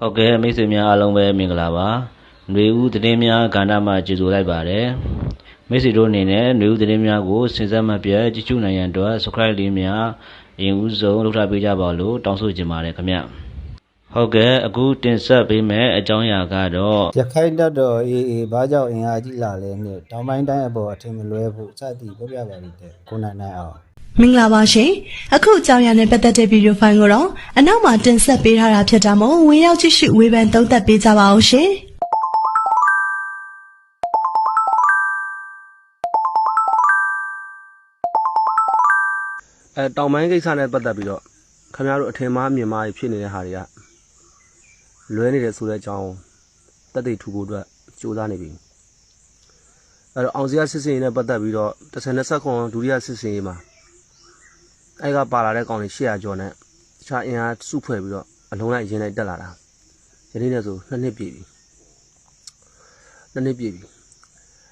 ဟုတ်ကဲ့မိတ်ဆွေများအားလုံးပဲမင်္ဂလာပါຫນွေဦးသတင်းများကဏ္ဍမှာကြိုဆိုလိုက်ပါတယ်မိတ်ဆွေတို့အနေနဲ့ຫນွေဦးသတင်းများကိုစဉ်ဆက်မပြတ်ကြည့်ရှုနိုင်ရန်အတွက် subscribe လေးများအရင်ဦးဆုံးလုပ်ထားပေးကြပါလို့တောင်းဆိုချင်ပါတယ်ခင်ဗျဟုတ်ကဲ့အခုတင်ဆက်ပေးမယ့်အကြောင်းအရာကတော့ ရခိုင်တပ်တော်အေးအေးဘာကြောင့်အင်အားကြီးလာလဲနဲ့တောင်ပိုင်းတိုင်းအပေါ်အထင်မလွဲဖို့စသည်ပြောပြပါလိမ့်တဲ့ကိုနိုင်နိုင်အောင် မင်္ဂလာပါရှင်အခုအကြောင်းအရာနဲ့ပတ်သက်တဲ့ဗီဒီယိုဖိုင်ကိုတော့အနောက်မှာတင်ဆက်ပေးထားတာဖြစ်တာမို့ဝင်ရောက်ကြည့်ရှုဝေဖန်သုံးသပ်ပေးကြပါအောင်ရှင်အဲတောင်ပိုင်းကိစ္စနဲ့ပတ်သက်ပြီးတော့ခင်ဗျားတို့အထင်မှားမြင်မှားဖြစ်နေတဲ့ဟာတွေကလွဲနေတဲ့ဆိုတဲ့အကြောင်းတက်သိထူဖို့အတွက်စူးစမ်းနေပြီအဲတော့အောင်စရာစစ်စင်ရေးနဲ့ပတ်သက်ပြီးတော့30ခွန်ဒုတိယစစ်စင်ရေးမှာ အဲကပါလာတဲ့ကောင်တွေ800ကျော်နဲ့တခြားအင်အားစုဖွဲ့ပြီးတော့အလုံးလိုက်ရင်းလိုက်တက်လာတာယနေ့နဲ့ဆိုနှစ်နှစ်ပြည့်ပြီနှစ်နှစ်ပြည့်ပြီ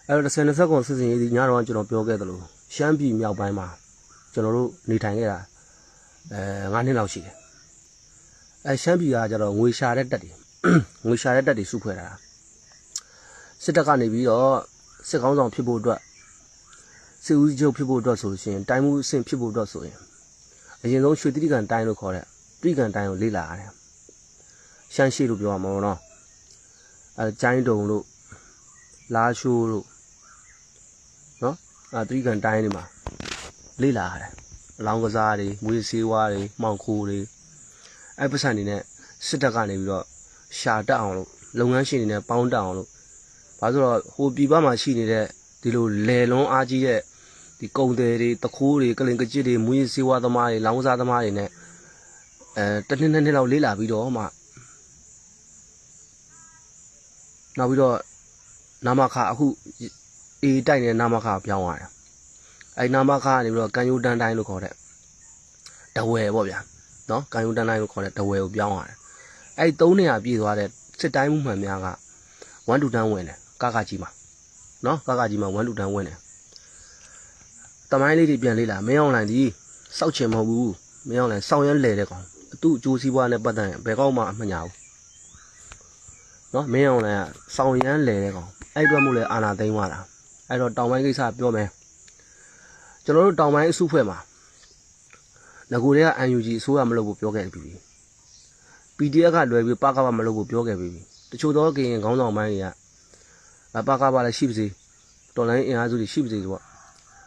အဲတော့30ခွန်စစ်စင်ရေးဒီညတော့ကျွန်တော်ပြောခဲ့သလိုရှမ်းပြည်မြောက်ပိုင်းမှာကျွန်တော်တို့နေထိုင်ခဲ့တာအဲ9နှစ်လောက်ရှိတယ်အဲရှမ်းပြည်ကကျတော့ငွေရှာတဲ့တက်တွေငွေရှာတဲ့တက်တွေစုဖွဲ့တာစစ်တပ်ကနေပြီးတော့စစ်ကောင်းဆောင်ဖြစ်ဖို့အတွက်စစ်ဦးချုပ်ဖြစ်ဖို့အတွက်ဆိုလို့ရှိရင်တိုင်းမှုအဆင့်ဖြစ်ဖို့အတွက်ဆိုရင် အရင်ဆုံးရွှေတိကန်တိုင်းလို့ခေါ်တဲ့တိကန်တိုင်းကိုလေ့လာရတယ်ရှမ်းရှိလို့ပြောရမှာပေါ့နော်အဲကျိုင်းတုံလို့လာရှိုးလို့နော်အဲတိကန်တိုင်းတွေမှာလေ့လာရတယ်အလောင်းကစားတွေငွေဆေးဝါးတွေမှောင်ခိုးတွေအဲ့ပတ်စံတွေနဲ့စစ်တပ်ကနေပြီးတော့ရှာတက်အောင်လို့လုပ်ငန်းရှင်တွေနဲ့ပေါင်းတက်အောင်လို့ဘာလို့ဆိုတော့ဟိုပြည်ပမှာရှိနေတဲ့ဒီလိုလေလုံးအားကြီးတဲ့ ဒီကုံတယ်တွေတခိုးတွေကလင်ကကြစ်တွေမွေးဆေးဝါးသမားတွေလောင်းကစားသမားတွေနဲ့အဲတစ်နှစ်နှစ်နှစ်လောက်လေ့လာပြီးတော့မှနောက်ပြီးတော့နာမခအခုအေးတိုက်နေတဲ့နာမခပြောင်းသွားတယ်အဲ့နာမခကနေပြီးတော့ကန်ယူတန်တိုင်းလို့ခေါ်တဲ့တဝယ်ပေါ့ဗျာနော်ကန်ယူတန်တိုင်းလို့ခေါ်တဲ့တဝယ်ကိုပြောင်းရတယ်အဲ့သုံးနေရာပြည့်သွားတဲ့စစ်တိုင်းမှုမှန်များက1 to 10ဝင်တယ်ကကကြီးမှာနော်ကကကြီးမှာ1 to 10ဝင်တယ် တမိုင်းလေးတွေပြန်လေးလာမင်းအောင်လိုင်းဒီစောက်ချင်မဟုတ်ဘူးမင်းအောင်လိုင်းစောင်းရမ်းလဲတဲ့ကောင်အတူအကျိုးစီးပွားနဲ့ပတ်သက်ရင်ဘယ်ကောက်မှအမှညာဘူးနော်မင်းအောင်လိုင်းကစောင်းရမ်းလဲတဲ့ကောင်အဲ့အတွက်မို့လဲအာနာသိမ်းသွားတာအဲ့တော့တောင်ပိုင်းကိစ္စပြောမယ်ကျွန်တော်တို့တောင်ပိုင်းအစုဖွဲ့မှာငကိုတွေက UNG အစိုးရမလုပ်ဖို့ပြောခဲ့ပြီ PDF ကလွယ်ပြီးပကပမလုပ်ဖို့ပြောခဲ့ပြီတချို့တော့ကရင်ခေါင်းဆောင်ပိုင်းတွေကပကပလည်းရှိပါစေတော်လိုင်းအင်အားစုတွေရှိပါစေဆိုတော့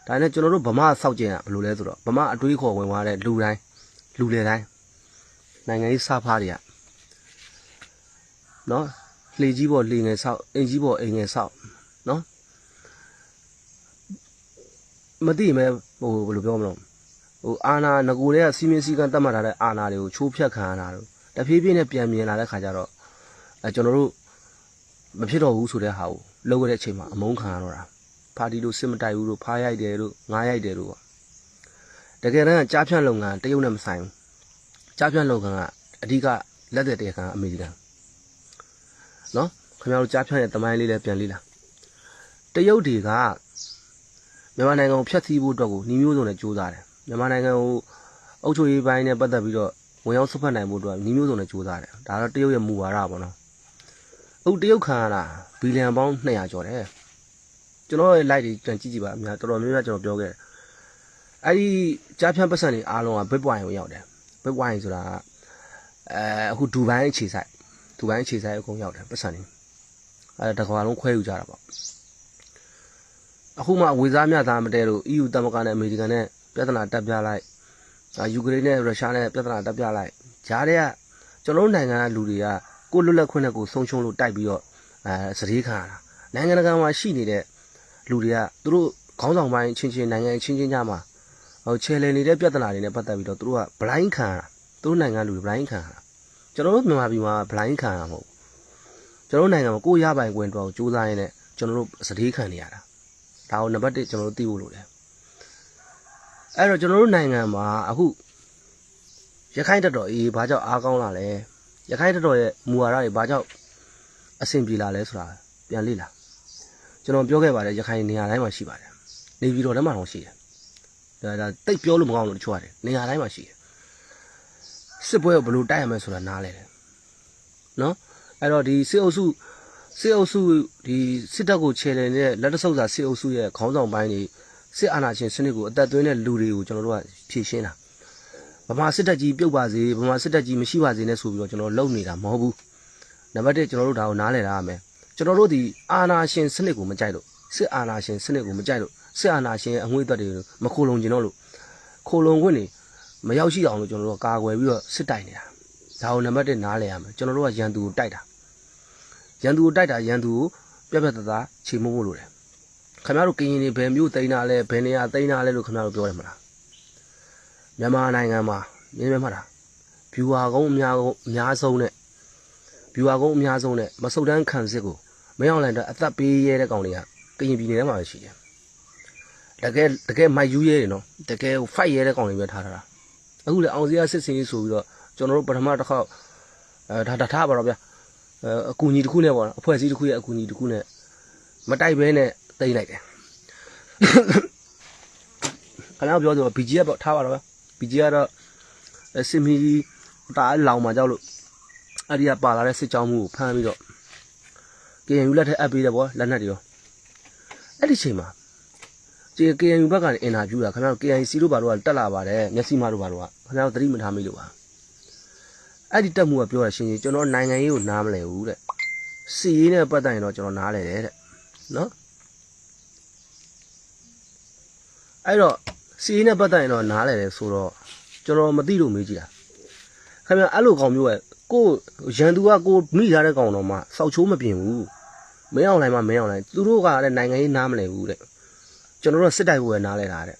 ဒါနဲ့ကျွန်တော်တို့ဗမာစောက်ကျင်ကဘယ်လိုလဲဆိုတော့ဗမာအတွေးခေါ်ဝင်သွားတဲ့လူတိုင်းလူလေတိုင်းနိုင်ငံရေးစားဖားတွေကနော်လှေကြီးပေါ်လှေငယ်ဆောက်အင်ကြီးပေါ်အိမ်ငယ်ဆောက်နော်မသိမဲဟိုဘယ်လိုပြောမလို့ဟိုအာနာငကိုတွေကစီမင်းစည်းကမ်းတတ်မှတ်ထားတဲ့အာနာတွေကိုချိုးဖျက်ခံရတာတို့တဖြည်းဖြည်းနဲ့ပြန်မြင်လာတဲ့ခါကျတော့အဲကျွန်တော်တို့မဖြစ်တော့ဘူးဆိုတဲ့ဟာကိုလောက်ရတဲ့အချိန်မှာအမုန်းခံရတော့တာ ပါတီတို့စစ်မတိုက်ဘူးတို့ဖားရိုက်တယ်တို့ငားရိုက်တယ်တို့တကယ်တမ်းကြားဖြန့်လုပ်ငန်းတရုတ်နဲ့မဆိုင်ဘူးကြားဖြန့်လုပ်ငန်းကအဓိကလက်သက်တရားခံအမေရိကန်နော်ခင်ဗျားတို့ကြားဖြန့်ရဲ့တမိုင်းလေးလည်းပြန်လေးလာတရုတ်တွေကမြန်မာနိုင်ငံကိုဖျက်ဆီးဖို့အတွက်ကိုနှီးမျိုးစုံနဲ့ကြိုးစားတယ်မြန်မာနိုင်ငံကိုအုပ်ချုပ်ရေးပိုင်းနဲ့ပတ်သက်ပြီးတော့ဝင်ရောက်ဆွတ်ဖက်နိုင်ဖို့အတွက်နှီးမျိုးစုံနဲ့ကြိုးစားတယ်ဒါတော့တရုတ်ရဲ့မူဝါဒပေါ့နော်အခုတရုတ်ခံရတာဘီလီယံပေါင်း200ကျော်တယ် ကျွန်တော်ရဲ့ live တွေကြည့်ကြည့်ပါအများတော်တော်များများကျွန်တော်ပြောခဲ့တယ်အဲ့ဒီကြားဖြန့်ပတ်စံတွေအားလုံးက Bitcoin ကိုရောက်တယ် Bitcoin ဆိုတာကအဲအခုဒူဘိုင်းအခြေစိုက်ဒူဘိုင်းအခြေစိုက်အကုန်ရောက်တယ်ပတ်စံတွေအဲတကွာလုံးခွဲယူကြတာပေါ့အခုမှဝေစားမြသားမတဲလို့ EU တမကနဲ့အမေရိကန်နဲ့ပြဿနာတက်ပြလိုက်အာယူကရိန်းနဲ့ရုရှားနဲ့ပြဿနာတက်ပြလိုက်ဂျားတွေကကျွန်တော်တို့နိုင်ငံကလူတွေကကိုလွတ်လပ်ခွင့်နဲ့ကိုဆုံးရှုံးလို့တိုက်ပြီးတော့အဲစတိခံရတာနိုင်ငံတကာမှာရှိနေတဲ့ လူတွေကသူတို့ခေါင်းဆောင်ပိုင်းချင်းချင်းနိုင်ငံချင်းချင်းညမှာဟိုချယ်လည်နေတဲ့ပြဿနာတွေနဲ့ပတ်သက်ပြီးတော့သူတို့က blind ခံရတာသူတို့နိုင်ငံလူတွေ blind ခံရတာကျွန်တော်တို့မြန်မာပြည်မှာ blind ခံရမှာမဟုတ်ကျွန်တော်တို့နိုင်ငံမှာကိုယ်ရပိုင်ခွင့်တော့စူးစမ်းရင်းနဲ့ကျွန်တော်တို့စတိခံနေရတာဒါကိုနံပါတ်1ကျွန်တော်တို့သိဖို့လိုတယ်အဲ့တော့ကျွန်တော်တို့နိုင်ငံမှာအခုရခိုင်တပ်တော်အေးဘာကြောင့်အားကောင်းလာလဲရခိုင်တပ်တော်ရဲ့မူဝါဒတွေဘာကြောင့်အဆင်ပြေလာလဲဆိုတာပြန်လေ့လာ ကျွန်တော်ပြောခဲ့ပါတယ်ရခိုင်နေရာတိုင်းမှာရှိပါတယ်နေပြည်တော်ထဲမှာတော့ရှိတယ်ဒါဒါတိတ်ပြောလို့မကောင်းလို့တချို့ရတယ်နေရာတိုင်းမှာရှိတယ်စစ်ပွဲကိုဘယ်လိုတိုက်ရမလဲဆိုတာနားလဲတယ်နော်အဲ့တော့ဒီစစ်အုပ်စုစစ်အုပ်စုဒီစစ်တပ်ကိုခြေလည်နေတဲ့လက်တဆုပ်စာစစ်အုပ်စုရဲ့ခေါင်းဆောင်ပိုင်းတွေစစ်အာဏာရှင်စနစ်ကိုအသက်သွင်းတဲ့လူတွေကိုကျွန်တော်တို့ကဖြည့်ရှင်းတာဗမာစစ်တပ်ကြီးပြုတ်ပါစေဗမာစစ်တပ်ကြီးမရှိပါစေနဲ့ဆိုပြီးတော့ကျွန်တော်လုံနေတာမဟုတ်ဘူးနံပါတ်1ကျွန်တော်တို့ဒါကိုနားလည်ထားရမယ် ကျွန်တော်တို့ဒီအာဏာရှင်စနစ်ကိုမကြိုက်လို့စစ်အာဏာရှင်စနစ်ကိုမကြိုက်လို့စစ်အာဏာရှင်ရဲ့အငွေ့သက်တွေမခိုလုံကျင်တော့လို့ခိုလုံခွင့်တွေမရောက်ရှိအောင်လို့ကျွန်တော်တို့ကကာကွယ်ပြီးတော့စစ်တိုက်နေတာဒါကိုနံပါတ်1နားလည်ရမယ်ကျွန်တော်တို့ကရန်သူကိုတိုက်တာရန်သူကိုတိုက်တာရန်သူကိုပြက်ပြက်သားသားခြေမုံမို့လို့တယ်ခင်ဗျားတို့ကရင်တွေဘယ်မျိုးတိန်းတာလဲဘယ်နေရာတိန်းတာလဲလို့ခင်ဗျားတို့ပြောတယ်မလားမြန်မာနိုင်ငံမှာမြင်မြင်မှတ်တာဗျူဟာကုန်းအများကုန်းအများဆုံးနဲ့ဗျူဟာကုန်းအများဆုံးနဲ့မဆုတ်တန်းခံစစ်ကို မင်းအောင်လိုင်တော့အသက်ပေးရဲတဲ့ကောင်တွေကကရင်ပြည်နယ်ထဲမှာပဲရှိတယ်တကယ်တကယ်မိုက်ယူရဲတယ်နော်တကယ်ဖိုက်ရဲတဲ့ကောင်တွေပဲထားထားတာအခုလေအောင်စရာစစ်စင်ကြီးဆိုပြီးတော့ကျွန်တော်တို့ပထမတစ်ခေါက်အဲဒါဒါထားပါတော့ဗျာအဲအကူညီတစ်ခုနဲ့ပေါ့နော်အဖွဲ့အစည်းတစ်ခုရဲ့အကူညီတစ်ခုနဲ့မတိုက်ဘဲနဲ့တိမ့်လိုက်တယ်ခဏပြောဆို BG ကပေါ့ထားပါတော့ဗျာ BG ကတော့အဲစင်မီတားလောင်မှာကြောက်လို့အဲ့ဒီကပါလာတဲ့စစ်ကြောင်းမှုကိုဖမ်းပြီးတော့ KNU လက်ထက်အပ်ပေးတယ်ပေါ့လက်နက်တွေရောအဲ့ဒီချိန်မှာဒီ KNU ဘက်ကနေအင်တာဗျူးတာခင်ဗျားတို့ KNC တို့ဘာတို့ကတက်လာပါတယ်မျက်စိမတို့ဘာတို့ကခင်ဗျားတို့သတိမထားမိလို့ပါအဲ့ဒီတက်မှုကပြောရရှင်းရှင်းကျွန်တော်နိုင်ငံရေးကိုနားမလဲဘူးတဲ့စီရေးနဲ့ပတ်သက်ရင်တော့ကျွန်တော်နားလဲတယ်တဲ့နော်အဲ့တော့စီရေးနဲ့ပတ်သက်ရင်တော့နားလဲတယ်ဆိုတော့ကျွန်တော်မသိလို့မေးကြည့်တာခင်ဗျားအဲ့လိုကောင်မျိုးကကိုရန်သူကကိုမိထားတဲ့ကောင်တော်မှစောက်ချိုးမပြင်ဘူး မင်းအောင်လိုက်မှမင်းအောင်လိုက်သူတို့ကလည်းနိုင်ငံရေးနားမလဲဘူးတဲ့ကျွန်တော်တို့စစ်တိုက်ဖို့ပဲနားလဲတာတဲ့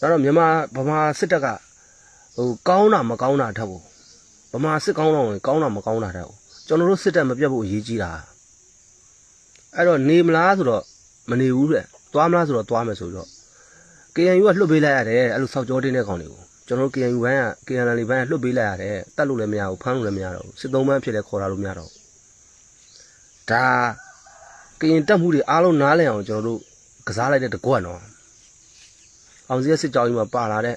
ဒါတော့မြန်မာဗမာစစ်တပ်ကဟိုကောင်းတာမကောင်းတာထက်ဘူးဗမာစစ်ကောင်းတော့ကောင်းတာမကောင်းတာထက်ဘူးကျွန်တော်တို့စစ်တပ်မပြတ်ဖို့အရေးကြီးတာအဲ့တော့နေမလားဆိုတော့မနေဘူးတဲ့သွားမလားဆိုတော့သွားမယ်ဆိုတော့ KNU ကလွတ်ပေးလိုက်ရတယ်အဲ့လိုစောက်ကြောတင်းတဲ့ကောင်တွေကိုကျွန်တော်တို့ KNU ဘန်းက KNL ဘန်းကလွတ်ပေးလိုက်ရတယ်တတ်လို့လည်းမရဘူးဖမ်းလို့လည်းမရတော့ဘူးစစ်သုံးဘန်းဖြစ်လဲခေါ်တာလို့မရတော့ဘူး ဒါကရင်တက်မှုတွေအားလုံးနားလည်အောင်ကျွန်တော်တို့ကစားလိုက်တဲ့တကွက်နော်အောင်စီရစစ်ကြောင်းကြီးမှာပါလာတဲ့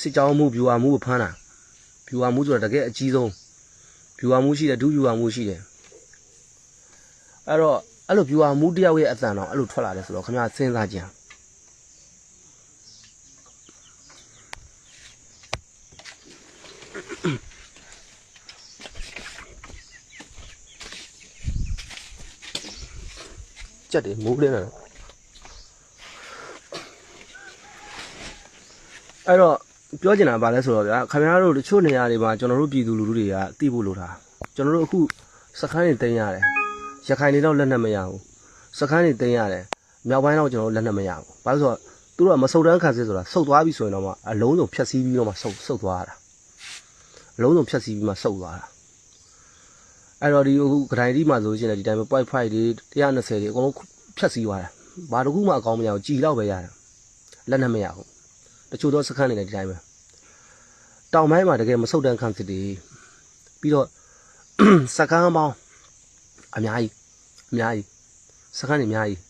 စစ်ကြောင်းမှုဗျူဟာမှုကိုဖမ်းတာဗျူဟာမှုဆိုတာတကယ်အကြီးဆုံးဗျူဟာမှုရှိတယ်ဒုဗျူဟာမှုရှိတယ်အဲ့တော့အဲ့လိုဗျူဟာမှုတယောက်ရဲ့အတန်တော့အဲ့လိုထွက်လာတယ်ဆိုတော့ခင်ဗျာစဉ်းစားကြည့် ကြက်တယ်မိုးလင်းလာတယ်အဲ့တော့ပြောချင်တာဗာလဲဆိုတော့ဗျာခင်ဗျားတို့တချို့နေရာတွေမှာကျွန်တော်တို့ပြည်သူလူထုတွေကသိဖို့လိုတာကျွန်တော်တို့အခုစခန်းတွေတင်ရတယ်ရခိုင်တွေတော့လက်နက်မရဘူးစခန်းတွေတင်ရတယ်မြောက်ပိုင်းတော့ကျွန်တော်တို့လက်နက်မရဘူးဘာလို့ဆိုတော့သူတို့ကမဆုတ်တန်းခံစစ်ဆိုတာဆုတ်သွားပြီဆိုရင်တော့မှအလုံးစုံဖြတ်စည်းပြီးတော့မှဆုတ်ဆုတ်သွားတာအလုံးစုံဖြတ်စည်းပြီးမှဆုတ်သွားတာ အဲ့တော့ဒီအခုဂရိုင်ဒီမှာဆိုရှင်လည်းဒီတိုင်းပဲ point 5တွေ120တွေအကုန်လုံးဖြတ်စည်းသွားတာဘာတစ်ခုမှအကောင်းမရဘူးကြည်တော့ပဲရတယ်လက်နက်မရဘူးတချို့တော့စခန်းနေတယ်ဒီတိုင်းပဲတောင်ပိုင်းမှာတကယ်မဆုတ်တန်းခံစစ်တွေပြီးတော့စကန်းပေါင်းအများကြီးအများကြီးစခန်းတွေအများကြီး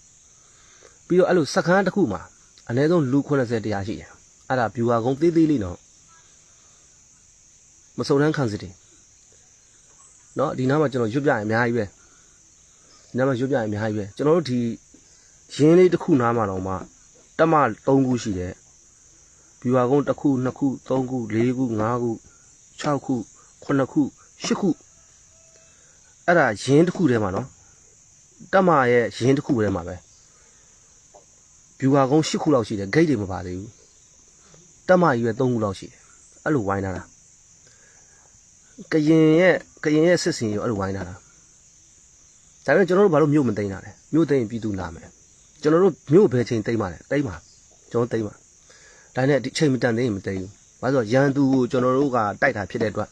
ပြီးတော့အဲ့လိုစခန်းတစ်ခုမှာအနည်းဆုံးလူ80တရားရှိတယ်အဲ့ဒါဗျူဟာကုန်းသေးသေးလေးနော်မစုံတန်းခံစစ်တွေ နော်ဒီနားမှာကျွန်တော်ရွတ်ပြရင်အများကြီးပဲဒီနားမှာရွတ်ပြရင်အများကြီးပဲကျွန်တော်တို့ဒီရင်းလေးတစ်ခုနားမှာတော့မှတက်မ3ခုရှိတယ်ဗျူဟာကုန်းတစ်ခုနှစ်ခုသုံးခုလေးခုငါးခု6ခု9ခု10ခုအဲ့ဒါရင်းတစ်ခုထဲမှာနော်တက်မရဲ့ရင်းတစ်ခုထဲမှာပဲဗျူဟာကုန်း10ခုလောက်ရှိတယ်ဂိတ်တွေမပါသေးဘူးတက်မကြီးပဲ3ခုလောက်ရှိတယ်အဲ့လိုဝိုင်းထားတာကရင်ရဲ့ ကရင်ရဲ့စစ်စင်ရောအဲ့လိုဝိုင်းထားတာဒါပေမဲ့ကျွန်တော်တို့ဘာလို့မြို့မသိမ်းတာလဲမြို့သိမ်းရင်ပြည်သူနာမယ်ကျွန်တော်တို့မြို့ဘယ်ချိန်သိမ်းပါလဲသိမ်းပါကျွန်တော်သိမ်းပါဒါနဲ့ဒီချိန်မတန်သေးရင်မသိဘူးဘာလို့ဆိုရန်သူကိုကျွန်တော်တို့ကတိုက်တာဖြစ်တဲ့အတွက်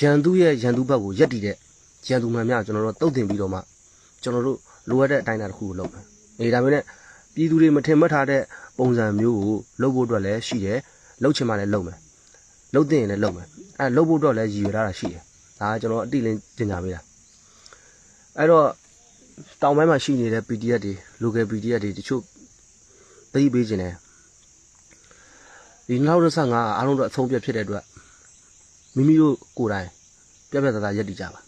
ရန်သူရဲ့ရန်သူဘက်ကိုရက်တည်တဲ့ရန်သူမှန်များကျွန်တော်တို့တုတ်တင်ပြီးတော့မှကျွန်တော်တို့လိုအပ်တဲ့အတိုင်းအတာတစ်ခုကိုလုပ်မယ်အေးဒါပေမဲ့ပြည်သူတွေမထင်မှတ်ထားတဲ့ပုံစံမျိုးကိုလုပ်ဖို့အတွက်လည်းရှိတယ်လုပ်ချင်မှလည်းလုပ်မယ်လုပ်တဲ့ရင်လည်းလုပ်မယ်အဲလုပ်ဖို့အတွက်လည်းရည်ရွယ်ထားတာရှိတယ် ဒါကကျွန်တော်အတိအလင်းပြင်ညာပေးတာအဲ့တော့တောင်ပိုင်းမှာရှိနေတဲ့ PDF တွေ local PDF တွေတချို့သိပေးခြင်းတယ်ဒီ2025အားလုံးတော့အဆုံးပြတ်ဖြစ်တဲ့အတွက်မိမိတို့ကိုယ်တိုင်ပြက်ပြက်သားသားရက်တည်ကြပါ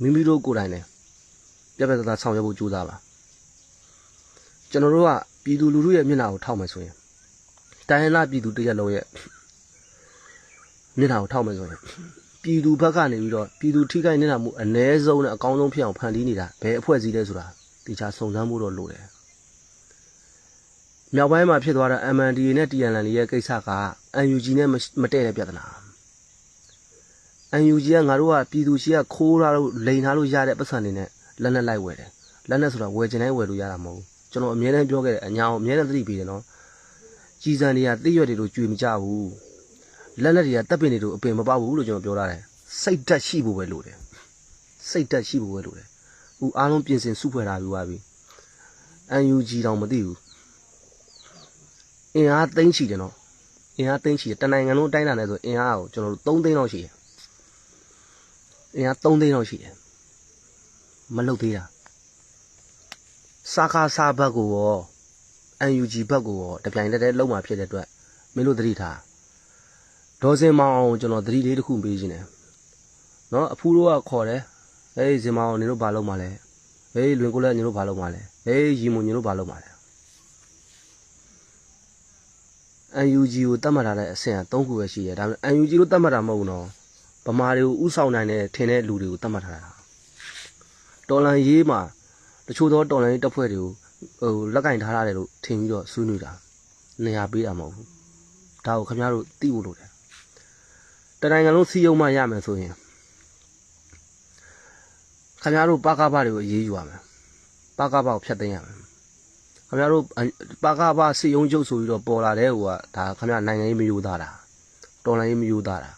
မိမိတို့ကိုယ်တိုင်လည်းပြက်ပြက်သားသားဆောင်ရွက်ဖို့ကြိုးစားပါကျွန်တော်တို့ကပြည်သူလူထုရဲ့မျက်နှာကိုထောက်မယ်ဆိုရင်တိုင်းရင်းသားပြည်သူတစ်ရက်လုံးရဲ့မျက်နှာကိုထောက်မယ်ဆိုရင် ပြည်သူဘက်ကနေပြီးတော့ပြည်သူထိခိုက်နေတာမှုအ ਨੇ ဆုံးနဲ့အကောင်းဆုံးဖြစ်အောင်ဖန်တီးနေတာဘယ်အဖွဲ့အစည်းလဲဆိုတာတေချာစုံစမ်းမှုတော့လိုတယ်မြောက်ပိုင်းမှာဖြစ်သွားတဲ့ MNDA နဲ့ TNL ရဲ့ကိစ္စက UNG နဲ့မမတည့်တဲ့ပြဿနာ UNG ကငါတို့ကပြည်သူရှိကခိုးထားလို့လိန်ထားလို့ရတဲ့ပတ်စံတွေနဲ့လက်နဲ့လိုက်ဝယ်တယ်လက်နဲ့ဆိုတာဝယ်ချင်တိုင်းဝယ်လို့ရတာမဟုတ်ဘူးကျွန်တော်အမြဲတမ်းပြောခဲ့တယ်အညာကိုအမြဲတမ်းသတိပေးတယ်နော်ကြီးစံတွေကသိရွက်တွေလို့ကြွေမကြဘူး လက်လက်တွေကတပ်ပင်တွေလို့အပင်မပေါက်ဘူးလို့ကျွန်တော်ပြောထားတယ်စိတ်ဓာတ်ရှိဖို့ပဲလိုတယ်စိတ်ဓာတ်ရှိဖို့ပဲလိုတယ်ဦးအားလုံးပြင်ဆင်စုဖွဲ့ထားပြီးသွားပြီ UNG တောင်မသိဘူးအင်အားသိမ့်ချီတယ်နော်အင်အားသိမ့်ချီတယ်တနိုင်ငံလုံးအတိုင်းအတာနဲ့ဆိုအင်အားကိုကျွန်တော်တို့3သိန်းလောက်ရှိတယ်အင်အား3သိန်းလောက်ရှိတယ်မလုတ်သေးတာစာခါစာဘက်ကိုရော UNG ဘက်ကိုရောတပြိုင်တည်းတည်းလုံးမှာဖြစ်တဲ့အတွက်မင်းတို့သတိထား ဒေါ်စင်မောင်အောင်ကျွန်တော်သတိလေးတစ်ခုပေးခြင်းတယ်နော်အဖူးတို့ကခေါ်တယ်ဟေးစင်မောင်အောင်နင်တို့ဘာလုပ်မှလဲဟေးလွင်ကိုလည်းနင်တို့ဘာလုပ်မှလဲဟေးရီမွန်နင်တို့ဘာလုပ်မှလဲ UNG ကိုတတ်မှတ်ထားတဲ့အဆင့်က၃ခုပဲရှိတယ်ဒါပေမဲ့ UNG လို့တတ်မှတ်တာမဟုတ်ဘူးနော်ဗမာတွေကိုဥဆောင်နိုင်တဲ့ထင်တဲ့လူတွေကိုတတ်မှတ်ထားတာတော်လန်ရေးမှာတချို့သောတော်လန်ရေးတပ်ဖွဲ့တွေကိုဟိုလက်ကင်ထားရတယ်လို့ထင်ပြီးတော့ဆွေးနွေးတာနေရာပေးတာမဟုတ်ဘူးဒါကိုခင်ဗျားတို့သိဖို့လိုတယ် တနိုင်ငံလုံးစီယုံမှရမယ်ဆိုရင်ခင်ဗျားတို့ပါကပတွေကိုအေးအေးယူရမယ်ပါကပကိုဖျက်သိမ်းရမယ်ခင်ဗျားတို့ပါကပါစီယုံကျုပ်ဆိုပြီးတော့ပေါ်လာတဲ့ဟိုကဒါခင်ဗျားနိုင်ငံရေးမယူသားတာတော်လိုင်းရေးမယူသားတာ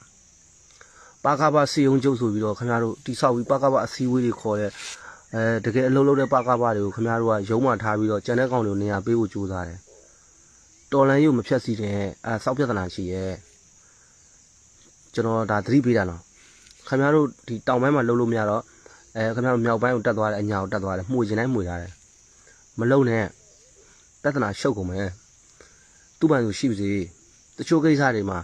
ပါကပါစီယုံကျုပ်ဆိုပြီးတော့ခင်ဗျားတို့တိဆောက်ပြီးပါကပါအစည်းအဝေးတွေခေါ်တဲ့အဲတကယ်အလုံးလုံးတဲ့ပါကပါတွေကိုခင်ဗျားတို့ကရုံးမှထားပြီးတော့ကြံတဲ့ကောင်တွေကိုနေရာပေးဖို့ကြိုးစားတယ်တော်လိုင်းရေးကိုမဖြတ်စီတဲ့အဲစောက်ပြဿနာရှိရဲ့ ကျွန်တော်ဒါသတိပေးတာနော်ခင်ဗျားတို့ဒီတောင်ပိုင်းမှာလှုပ်လို့မရတော့အဲခင်ဗျားတို့မြောက်ပိုင်းကိုတက်သွားတယ်အညာကိုတက်သွားတယ်မှုကျင်တိုင်းမှုရတယ်မလုံနဲ့ပြဿနာရှုပ်ကုန်မယ်သူ့ဘာလို့ရှိပါစေတချို့ကိစ္စတွေမှာ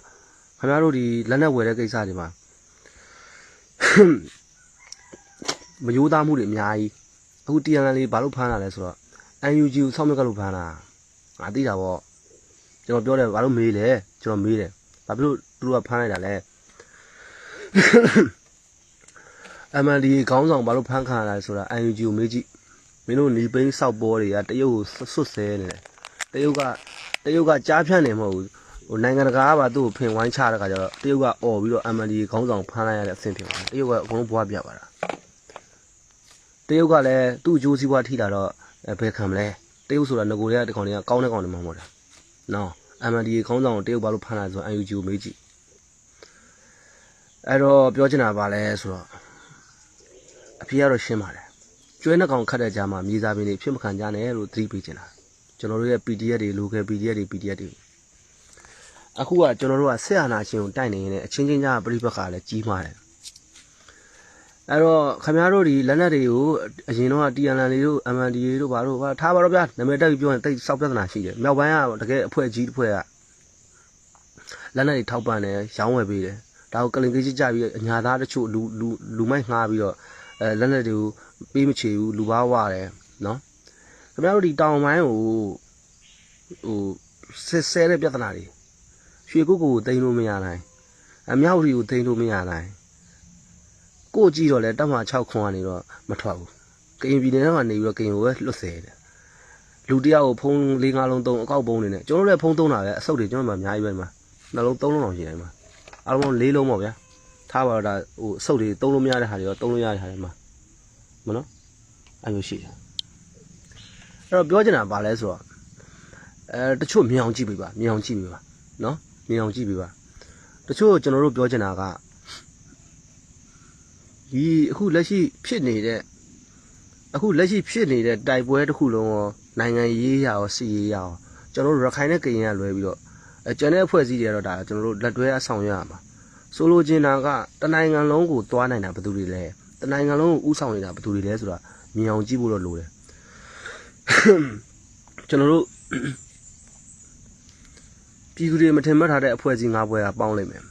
ခင်ဗျားတို့ဒီလက်နက်ဝယ်တဲ့ကိစ္စတွေမှာမယိုးသားမှုတွေအများကြီးအခု TNL လေးဘာလို့ဖမ်းတာလဲဆိုတော့ UNG ကိုဆောက်မြက်ကလို့ဖမ်းတာငါသိတာပေါ့ကျွန်တော်ပြောတယ်ဘာလို့မေးလဲကျွန်တော်မေးတယ်ဘာဖြစ်လို့သူတို့ကဖမ်းလိုက်တာလဲ MND ခေါင်းဆောင်ဘာလို့ဖမ်းခံရလဲဆိုတာ UNG ကိုမေးကြည့်မင်းတို့နီးပိန်းစောက်ပေါ်တွေကတရုတ်ကိုဆွတ်ဆဲနေတယ်တရုတ်ကတရုတ်ကကြားဖြန့်နေမဟုတ်ဘူးဟိုနိုင်ငံတကာကပါသူ့ကိုဖင်ဝိုင်းချတဲ့ခါကျတော့တရုတ်ကអော်ပြီးတော့ MND ခေါင်းဆောင်ဖမ်းလိုက်ရတဲ့အဆင့်ဖြစ်သွားတယ်တရုတ်ကအကုန်လုံးဘွားပြပါတာတရုတ်ကလည်းသူ့အကျိုးစီးပွားထိတာတော့ဘယ်ခံမလဲတရုတ်ဆိုတာငကိုတွေကတကောင်တွေကကောင်းတဲ့ကောင်တွေမှမဟုတ်တာနော် MND ခေါင်းဆောင်ကိုတရုတ်ဘာလို့ဖမ်းလာဆိုတော့ UNG ကိုမေးကြည့် အဲ့တော့ပြောချင်တာပါလဲဆိုတော့အဖေကတော့ရှင်းပါတယ်ကျွဲနှကောင်ခတ်တဲ့ကြားမှာမြေစာပင်တွေဖြစ်မခံကြနဲ့လို့သတိပေးချင်တာကျွန်တော်တို့ရဲ့ PDF တွေ local PDF တွေ PDF တွေအခုကကျွန်တော်တို့ကဆက်အာနာရှင်ကိုတိုက်နေရင်လည်းအချင်းချင်းကြားပြိပခါလည်းကြီးမားတယ်အဲ့တော့ခင်ဗျားတို့ဒီလက်နက်တွေကိုအရင်တော့ TNL တွေတို့ MND တွေတို့ဘာလို့ဘာထားပါတော့ဗျာနာမည်တက်ပြီးပြောရင်တိတ်စောက်ပြဿနာရှိတယ်မြောက်ပိုင်းကတကယ်အဖွဲ့ကြီးတစ်ဖွဲ့ကလက်နက်တွေထောက်ပံ့တယ်ရောင်းဝယ်ပေးတယ် ဒါကိုကလင်ကြီးကြပြီးအညာသားတချို့လူလူလူမိုက်ငှားပြီးတော့အဲလက်နက်တွေကိုပေးမချေဘူးလူဘာဝရတယ်နော်ခင်ဗျားတို့ဒီတောင်ပိုင်းကိုဟိုဆဲဆဲတဲ့ပြဿနာတွေရွှေကုတ်ကိုတိန်လို့မရနိုင်အမြောက်တွေကိုတိန်လို့မရနိုင်ကိုကြည့်တော့လဲတက်မှ6ခွန်ကနေတော့မထွက်ဘူးကရင်ပြည်နယ်ထဲမှာနေပြီးတော့ကရင်ကိုပဲလွတ်ဆဲတယ်လူတယောက်ကိုဖုံး၄၅လုံးသုံးအကောက်ပုံးနေနဲ့ကျွန်တော်လည်းဖုံးသုံးတာပဲအဆုတ်တွေကျွန်တော်မှအများကြီးပဲဒီမှာနှလုံးသုံးလုံးအောင်ရှိတယ်ဒီမှာ အားလုံး၄လုံးပေါ့ဗျာထားပါတော့ဒါဟိုအဆုတ်တွေသုံးလို့မရတဲ့ဟာတွေတော့သုံးလို့ရတဲ့ဟာတွေမှာမနော်အဲ့လိုရှိတယ်အဲ့တော့ပြောချင်တာဗာလဲဆိုတော့အဲတချို့မြင်အောင်ကြည့်ပေးပါမြင်အောင်ကြည့်ပေးပါနော်မြင်အောင်ကြည့်ပေးပါတချို့ကျွန်တော်တို့ပြောချင်တာကဒီအခုလက်ရှိဖြစ်နေတဲ့အခုလက်ရှိဖြစ်နေတဲ့တိုက်ပွဲတစ်ခုလုံးရောနိုင်ငံရေးရရောစီရေးရရောကျွန်တော်တို့ရခိုင်နဲ့ကရင်ကလွဲပြီးတော့ အဲကျန်တဲ့အဖွဲ့အစည်းတွေကတော့ဒါကျွန်တော်တို့လက်တွဲအဆောင်ရရမှာဆိုလိုချင်တာကတနိုင်ငံလုံးကိုသွားနိုင်တာဘယ်သူတွေလဲတနိုင်ငံလုံးကိုဥဆောင်နေတာဘယ်သူတွေလဲဆိုတာမြင်အောင်ကြည့်ဖို့တော့လိုတယ်ကျွန်တော်တို့ပြည်သူတွေမထင်မှတ်ထားတဲ့အဖွဲ့အစည်း၅ဖွဲ့ကပေါင်းလိုက်မယ်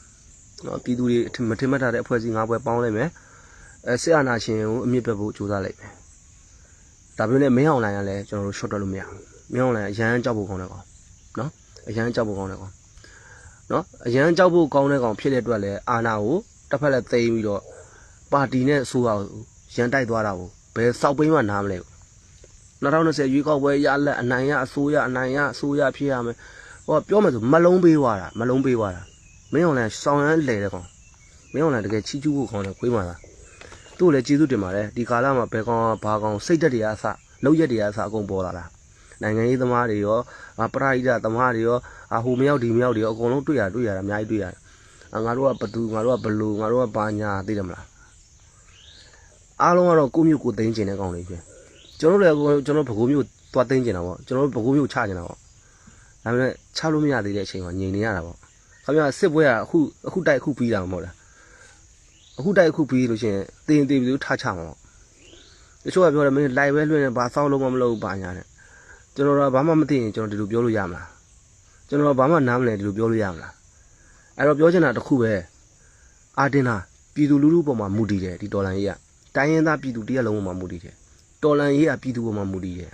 နော်ပြည်သူတွေအထင်မထင်မှတ်ထားတဲ့အဖွဲ့အစည်း၅ဖွဲ့ပေါင်းလိုက်မယ်အဲစစ်အာဏာရှင်ကိုအမြင့်ပြတ်ဖို့ကြိုးစားလိုက်မယ်ဒါပေမဲ့မင်းအောင်လိုင်ကလည်းကျွန်တော်တို့ short တက်လို့မရဘူးမင်းအောင်လိုင်အရန်ကြောက်ဖို့ကောင်းတဲ့ကောင်နော် အရန်ကြောက်ဖို့ကောင်းတဲ့ကောင်နော်အရန်ကြောက်ဖို့ကောင်းတဲ့ကောင်ဖြစ်တဲ့အတွက်လည်းအာဏာကိုတစ်ဖက်လက်သိမ်းပြီးတော့ပါတီနဲ့အစိုးရကိုရန်တိုက်သွားတာကိုဘယ်စောက်ပိန်းမှနားမလဲဘူး2020ရွေးကောက်ပွဲရလက်အနိုင်ရအစိုးရအနိုင်ရအစိုးရဖြစ်ရမယ်ဟောပြောမယ်ဆိုမလုံးပေးသွားတာမလုံးပေးသွားတာမင်းအောင်လည်းစောင်းရမ်းလဲတဲ့ကောင်မင်းအောင်လည်းတကယ်ချီးကျူးဖို့ခေါင်းနဲ့ခွေးမှလားသူ့ကိုလည်းကျေးဇူးတင်ပါတယ်ဒီကာလမှာဘယ်ကောင်ဘာကောင်စိတ်တက်တွေအဆလောက်ရက်တွေအဆအကုန်ပေါ်လာတာ နိုင်ငံရေးသမားတွေရောအာပရိဒသမားတွေရောအာဟိုမရောက်ဒီမရောက်တွေရောအကုန်လုံးတွေ့ရတွေ့ရတာအများကြီးတွေ့ရတယ်အာငါတို့ကဘသူငါတို့ကဘလူငါတို့ကဘာညာသိတယ်မလားအားလုံးကတော့ကိုမျိုးကိုသိန်းကျင်တဲ့ကောင်တွေပဲကျွန်တော်တို့လည်းကျွန်တော်ဘကိုမျိုးသွားသိန်းကျင်တာပေါ့ကျွန်တော်တို့ဘကိုမျိုးချကျင်တာပေါ့ဒါပေမဲ့ချလို့မရသေးတဲ့အချိန်မှာငြိမ်နေရတာပေါ့ခင်ဗျာစစ်ပွဲကအခုအခုတိုက်အခုပြီးတာမဟုတ်လားအခုတိုက်အခုပြီးလို့ရှိရင်တင်းတင်းပြီးထားချမှာပေါ့တချို့ကပြောတယ်မင်းလိုက်ပဲလွှင့်နေဘာစောက်လုံးမမလုပ်ဘူးပါညာတဲ့ ကျွန်တော်တော့ဘာမှမသိရင်ကျွန်တော်ဒီလိုပြောလို့ရမလားကျွန်တော်တော့ဘာမှနားမလဲဒီလိုပြောလို့ရမလားအဲ့တော့ပြောချင်တာတစ်ခုပဲအာတင်တာပြည်သူလူထုပေါ်မှာမူတည်တယ်ဒီတော်လန်ကြီးကတိုင်းရင်းသားပြည်သူတရက်လုံးပေါ်မှာမူတည်တယ်တော်လန်ကြီးကပြည်သူပေါ်မှာမူတည်တယ်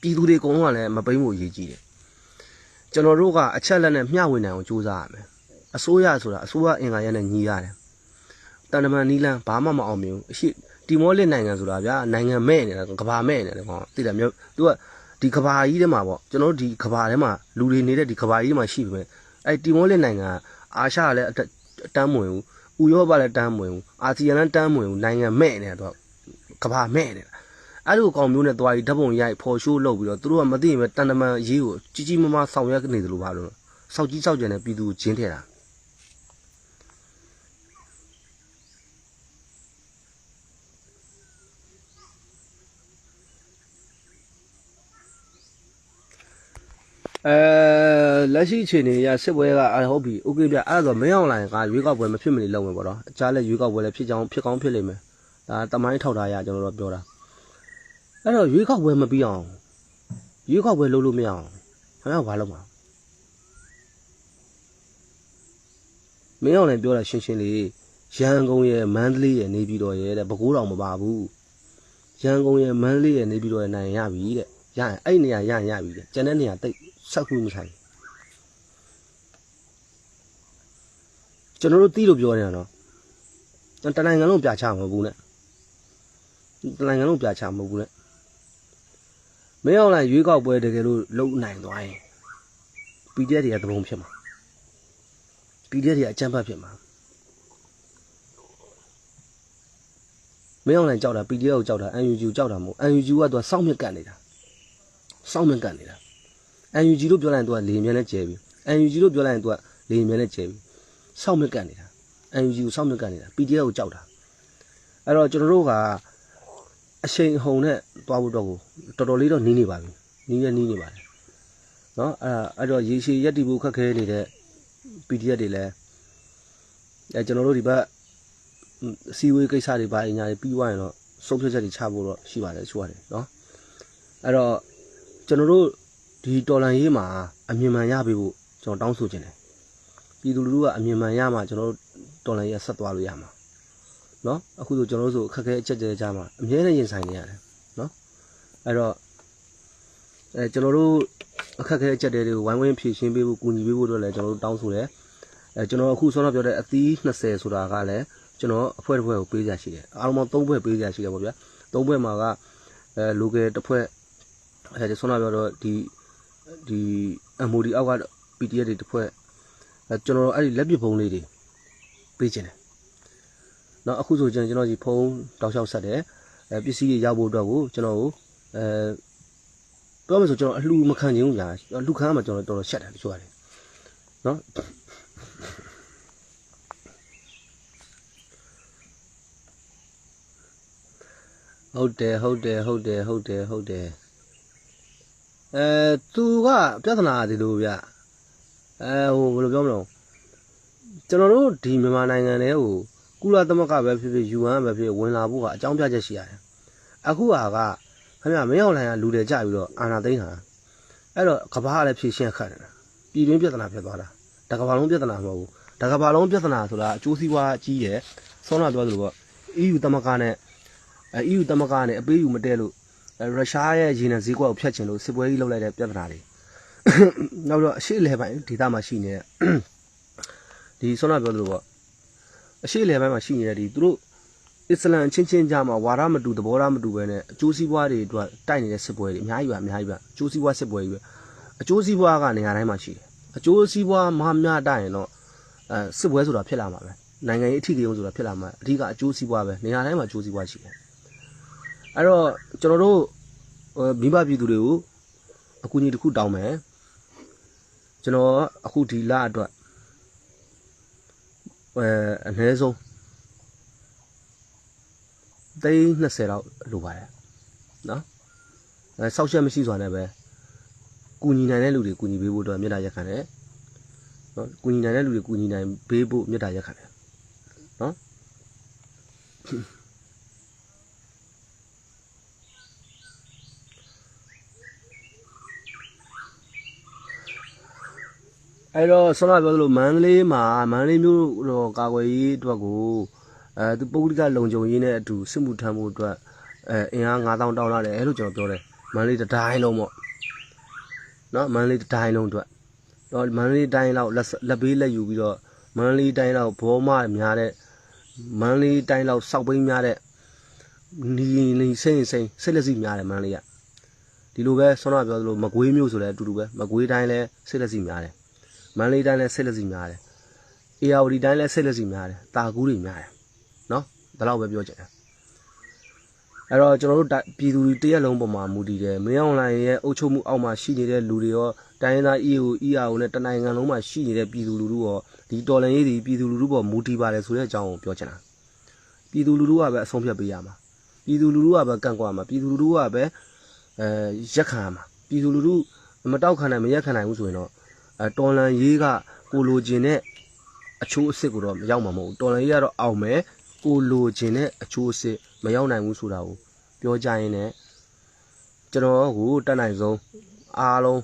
ပြည်သူတွေအကုန်လုံးကလည်းမပိမ့်ဖို့အရေးကြီးတယ်ကျွန်တော်တို့ကအချက်လက်နဲ့မျှဝေနိုင်အောင်ကြိုးစားရမယ်အစိုးရဆိုတာအစိုးရအင်္ဂါရက်နဲ့ညီရတယ်တန်တမန်နီလန်ဘာမှမအောင်မြင်ဘူးအရှိတီမောလစ်နိုင်ငံဆိုတာဗျာနိုင်ငံမဲ့နေတာကဘာမဲ့နေတယ်ကောင်သိတယ်မျိုးသူက ဒီကဘာကြီးထဲမှာပေါ့ကျွန်တော်တို့ဒီကဘာထဲမှာလူတွေနေတဲ့ဒီကဘာကြီးထဲမှာရှိပြီပဲအဲ့တီမောလစ်နိုင်ငံအာရှကလည်းအတန်းမဝင်ဘူးဥရောပလည်းတန်းမဝင်ဘူးအာဆီယံလည်းတန်းမဝင်ဘူးနိုင်ငံမဲ့နေတာတော့ကဘာမဲ့နေတာအဲ့လိုကောင်မျိုးနဲ့တွားပြီးဓာတ်ပုံရိုက်ဖော်ရှိုးလုပ်ပြီးတော့သူတို့ကမသိရင်ပဲတန်တမန်ရေးကိုကြီးကြီးမားမားဆောင်ရွက်နေတယ်လို့ပါလို့စောက်ကြီးစောက်ကြံတဲ့ပြည်သူကိုဂျင်းထဲတာ အဲလက်ရှိအခြေအနေရစစ်ပွဲကအဟုတ်ပြီโอเคဗျအဲ့ဒါဆိုမင်းအောင်လိုင်ကရွေးကောက်ပွဲမဖြစ်မနေလုပ်မယ်ပေါ့နော်အခြားလည်းရွေးကောက်ပွဲလည်းဖြစ်ကြောင်းဖြစ်ကောင်းဖြစ်လိမ့်မယ်ဒါတမိုင်းထောက်ထားရကျွန်တော်တို့ပြောတာအဲ့တော့ရွေးကောက်ပွဲမပြီးအောင်ရွေးကောက်ပွဲလုပ်လို့မရအောင်ခင်ဗျားဘာလုပ်မှာမင်းအောင်လည်းပြောတာရှင်းရှင်းလေးရန်ကုန်ရဲ့မန္တလေးရဲ့နေပြည်တော်ရဲ့တဲ့ပဲခူးတော်မပါဘူးရန်ကုန်ရဲ့မန္တလေးရဲ့နေပြည်တော်ရဲ့နိုင်ရပြီတဲ့ရရင်အဲ့နေရာရရင်ရပြီတဲ့ကျန်တဲ့နေရာတိတ် ဆက်ခုမဆိုင်ကျွန်တော်တို့တီးလို့ပြောနေတာနော်တနိုင်ငံလုံးပြချမှာမဟုတ်ဘူးနဲ့တနိုင်ငံလုံးပြချမှာမဟုတ်ဘူးနဲ့မင်းအောင်လိုက်ရွေးကောက်ပွဲတကယ်လို့လုံနိုင်သွားရင် PDF တွေကတပုံဖြစ်မှာ PDF တွေကအကြမ်းဖက်ဖြစ်မှာမင်းအောင်လိုက်ကြောက်တာ PDF ကိုကြောက်တာ UNG ကိုကြောက်တာမဟုတ် UNG ကသူကစောင့်မြက်ကန်နေတာစောင့်မြက်ကန်နေတာ UNG လို့ပြောလိုက်ရင်သူကလေမြဲနဲ့ကျဲပြီ UNG လို့ပြောလိုက်ရင်သူကလေမြဲနဲ့ကျဲပြီစောင့်မြက်ကန်နေတာ UNG ကိုစောင့်မြက်ကန်နေတာ PDF ကိုကြောက်တာအဲ့တော့ကျွန်တော်တို့ကအချိန်အဟုန်နဲ့တွားဖို့တော့ကိုတော်တော်လေးတော့နီးနေပါပြီနီးနေနီးနေပါတယ်เนาะအဲ့အဲ့တော့ရေရှည်ရက်တီဖို့ခက်ခဲနေတဲ့ PDF တွေလည်းအဲကျွန်တော်တို့ဒီဘက်စီဝေးကိစ္စတွေပါအညာတွေပြီးသွားရင်တော့ဆုံးဖြတ်ချက်တွေချဖို့တော့ရှိပါတယ်ချို့ရတယ်เนาะအဲ့တော့ကျွန်တော်တို့ ဒီတော်လန်ရေးမှာအမြင်မှန်ရပေးဖို့ကျွန်တော်တောင်းဆိုချင်တယ်ပြည်သူလူထုကအမြင်မှန်ရမှကျွန်တော်တို့တော်လန်ရေးဆက်သွားလို့ရမှာเนาะအခုဆိုကျွန်တော်တို့ဆိုအခက်အခဲအချက်ကျဲကြမှာအများနဲ့ရင်ဆိုင်နေရတယ်เนาะအဲ့တော့အဲကျွန်တော်တို့အခက်အခဲအချက်တွေကိုဝိုင်းဝန်းဖြည့်ရှင်းပေးဖို့ကူညီပေးဖို့တော့လည်းကျွန်တော်တို့တောင်းဆိုတယ်အဲကျွန်တော်အခုဆောတော့ပြောတဲ့အသီး20ဆိုတာကလည်းကျွန်တော်အဖွဲ့တစ်ဖွဲ့ကိုပေးကြရှိတယ်အားလုံးပေါင်း3ဖွဲ့ပေးကြရှိတယ်ပေါ့ဗျာ3ဖွဲ့မှာကအဲ local တစ်ဖွဲ့အဲဒီဆောတော့ပြောတော့ဒီ ဒီ MOD အောက်က PDF တွေတစ်ဖွဲ့အဲကျွန်တော်အဲ့ဒီလက်ပစ်ဖုံးလေးတွေပေးခြင်းတယ်နော်အခုဆိုကျွန်တော်ဒီဖုံးတောက်လျှောက်ဆက်တယ်အဲပစ္စည်းတွေရောက်ဖို့အတွက်ကိုကျွန်တော်ကိုအဲပြောမယ်ဆိုကျွန်တော်အလှမခံခြင်းဘူးညာလှခံမှကျွန်တော်တော်တော်ရှက်တယ်တချို့ရတယ်နော်ဟုတ်တယ်ဟုတ်တယ်ဟုတ်တယ်ဟုတ်တယ်ဟုတ်တယ် အဲသူကပြဿနာဒီလိုဗျအဲဟိုဘယ်လိုပြောမလဲကျွန်တော်တို့ဒီမြန်မာနိုင်ငံထဲကိုကုလသမဂ္ဂပဲဖြစ်ဖြစ် UN ပဲဖြစ်ဝင်လာဖို့ကအကြောင်းပြချက်ရှိရတယ်အခုဟာကခင်ဗျမင်းအောင်လိုင်ကလူတွေကြပြီးတော့အာနာသိန်းဟာအဲ့တော့ကဘာကလည်းဖြည့်ရှင်းခတ်နေတာပြည်တွင်းပြဿနာဖြစ်သွားတာဒါကဘာလုံးပြဿနာမဟုတ်ဘူးဒါဒါကဘာလုံးပြဿနာဆိုတာအကျိုးစီးပွားကြီးတယ်ဆောနာပြောသလိုပေါ့ EU တမကနဲ့အဲ EU တမကနဲ့အပေးယူမတဲလို့အဲ ရုရှားရဲ့ရေနံဈေးကွက်ကိုဖျက်ချင်လို့စစ်ပွဲကြီးလုပ်လိုက်တဲ့ပြဿနာတွေနောက်တော့အရှိလေပိုင်းဒေသမှာရှိနေတဲ့ဒီဆောနာပြောသလိုပေါ့အရှိလေပိုင်းမှာရှိနေတဲ့ဒီသူတို့အစ္စလမ်ချင်းချင်းကြားမှာဝါဒမတူသဘောထားမတူပဲနဲ့အကျိုးစီးပွားတွေအတွက်တိုက်နေတဲ့စစ်ပွဲတွေအများကြီးပါအများကြီးပါအကျိုးစီးပွားစစ်ပွဲကြီးပဲအကျိုးစီးပွားကနေရာတိုင်းမှာရှိတယ်အကျိုးစီးပွားမမျှတရင်တော့အဲစစ်ပွဲဆိုတာဖြစ်လာမှာပဲနိုင်ငံရေးအထီးကရုံးဆိုတာဖြစ်လာမှာအဓိကအကျိုးစီးပွားပဲနေရာတိုင်းမှာအကျိုးစီးပွားရှိတယ် အဲ့တော့ကျွန်တော်တို့မိဘပြည်သူတွေကိုအကူအညီတစ်ခုတောင်းမယ်ကျွန်တော်အခုဒီလအတွက်အဲအနည်းဆုံးသိန်း20လောက်လိုပါတယ်နော်အဲဆောက်ချက်မရှိစွာနဲ့ပဲကူညီနိုင်တဲ့လူတွေကူညီပေးဖို့အတွက်မေတ္တာရက်ခံတယ်နော်ကူညီနိုင်တဲ့လူတွေကူညီနိုင်ပေးဖို့မေတ္တာရက်ခံတယ်နော် အဲ့တော့ဆောနာပြောသလိုမန္တလေးမှာမန္တလေးမြို့တော့ကာကွယ်ရေးအတွက်ကိုအဲသူပုဂ္ဂလိကလုံခြုံရေးနဲ့အတူစစ်မှုထမ်းဖို့အတွက်အဲအင်အား9000တောင်းလာတယ်အဲ့လိုကျွန်တော်ပြောတယ်မန္တလေးတစ်တိုင်းလုံးပေါ့နော်မန္တလေးတစ်တိုင်းလုံးအတွက်တော့မန္တလေးတိုင်းလောက်လက်လက်ပေးလက်ယူပြီးတော့မန္တလေးတိုင်းလောက်ဘောမများတဲ့မန္တလေးတိုင်းလောက်စောက်ပိန်းများတဲ့နီနီစိမ့်စိမ့်ဆက်လက်စီများတယ်မန္တလေးကဒီလိုပဲဆောနာပြောသလိုမကွေးမျိုးဆိုလည်းအတူတူပဲမကွေးတိုင်းလည်းဆက်လက်စီများတယ် မန္တလေးတိုင်းလည်းဆက်လက်စီများတယ်အေယာဝတီတိုင်းလည်းဆက်လက်စီများတယ်တာကူးတွေများတယ်နော်ဒါတော့ပဲပြောချင်တယ်အဲ့တော့ကျွန်တော်တို့ပြည်သူတွေတရက်လုံးပုံမှာမူတည်တယ်မင်းအောင်လှိုင်ရဲ့အုပ်ချုပ်မှုအောက်မှာရှိနေတဲ့လူတွေရောတိုင်းရင်းသား EAO EAO နဲ့တနိုင်ငံလုံးမှာရှိနေတဲ့ပြည်သူလူထုရောဒီတော်လန်ရေးတွေပြည်သူလူထုပေါ်မူတည်ပါတယ်ဆိုတဲ့အကြောင်းကိုပြောချင်တာပြည်သူလူထုကပဲအဆုံးဖြတ်ပေးရမှာပြည်သူလူထုကပဲကန့်ကွက်မှာပြည်သူလူထုကပဲအဲရက်ခံရမှာပြည်သူလူထုမတောက်ခံနိုင်မရက်ခံနိုင်ဘူးဆိုရင်တော့ အဲတော်လန်ရေးကကိုလိုချင်တဲ့အချိုးအစ်စ်ကိုတော့မရောက်မှာမဟုတ်ဘူးတော်လန်ရေးကတော့အောင်မယ်ကိုလိုချင်တဲ့အချိုးအစ်စ်မရောက်နိုင်ဘူးဆိုတာကိုပြောကြရင်လည်းကျွန်တော်ကိုတတ်နိုင်ဆုံးအားလုံး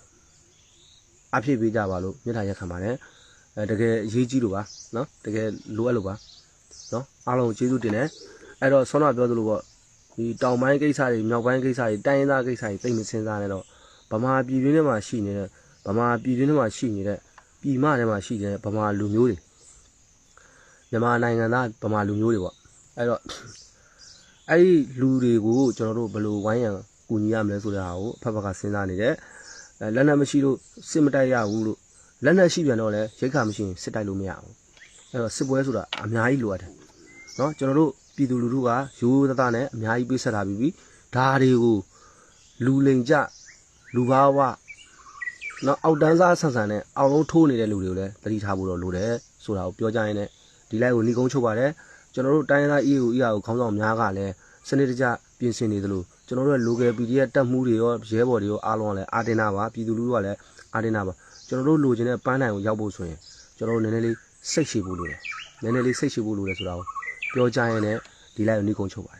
အဖြစ်ပေးကြပါလို့မြတ်တာရက်ခံပါတယ်အဲတကယ်အရေးကြီးလို့ပါနော်တကယ်လိုအပ်လို့ပါနော်အားလုံးကျေးဇူးတင်တယ်အဲ့တော့ဆောနာပြောသလိုပေါ့ဒီတောင်ပိုင်းကိစ္စတွေမြောက်ပိုင်းကိစ္စတွေတိုင်းရင်းသားကိစ္စတွေသိမစဉ်းစားနဲ့တော့ဗမာပြည်တွင်းထဲမှာရှိနေတဲ့ ဗမာပြည်တွင်းထဲမှာရှိနေတဲ့ပြည်မထဲမှာရှိနေတဲ့ဗမာလူမျိုးတွေမြန်မာနိုင်ငံသားဗမာလူမျိုးတွေပေါ့အဲ့တော့အဲ့ဒီလူတွေကိုကျွန်တော်တို့ဘယ်လိုဝိုင်းရံကူညီရမလဲဆိုတဲ့ဟာကိုအဖက်ဖက်ကစဉ်းစားနေတယ်အဲလက်နက်မရှိလို့စစ်မတိုက်ရဘူးလို့လက်နက်ရှိပြန်တော့လဲရိတ်ခါမရှိရင်စစ်တိုက်လို့မရဘူးအဲ့တော့စစ်ပွဲဆိုတာအများကြီးလိုအပ်တယ်เนาะကျွန်တော်တို့ပြည်သူလူထုကရိုးသားသားနဲ့အများကြီးပေးဆက်ထားပြီးပြီဒါတွေကိုလူလိန်ကြလူဘာဝ နော်အောက်တန်းစားဆန်ဆန်နဲ့အောက်လုံးထိုးနေတဲ့လူတွေကိုလည်းတတိထားဖို့တော့လိုတယ်ဆိုတာကိုပြောကြရင်လည်းဒီလိုက်ကိုနှီးကုန်းချုပ်ပါတယ်ကျွန်တော်တို့တိုင်းရင်းသား EU ER ကိုခေါင်းဆောင်များကလည်းစနစ်တကျပြင်ဆင်နေသလိုကျွန်တော်တို့ရဲ့ local PDF တက်မှုတွေရောရဲဘော်တွေရောအားလုံးကလည်းအာတင်နာပါပြည်သူလူထုကလည်းအာတင်နာပါကျွန်တော်တို့လိုချင်တဲ့ပန်းတိုင်ကိုရောက်ဖို့ဆိုရင်ကျွန်တော်တို့နည်းနည်းလေးစိတ်ရှိဖို့လိုတယ်နည်းနည်းလေးစိတ်ရှိဖို့လိုတယ်ဆိုတာကိုပြောကြရင်လည်းဒီလိုက်ကိုနှီးကုန်းချုပ်ပါတယ်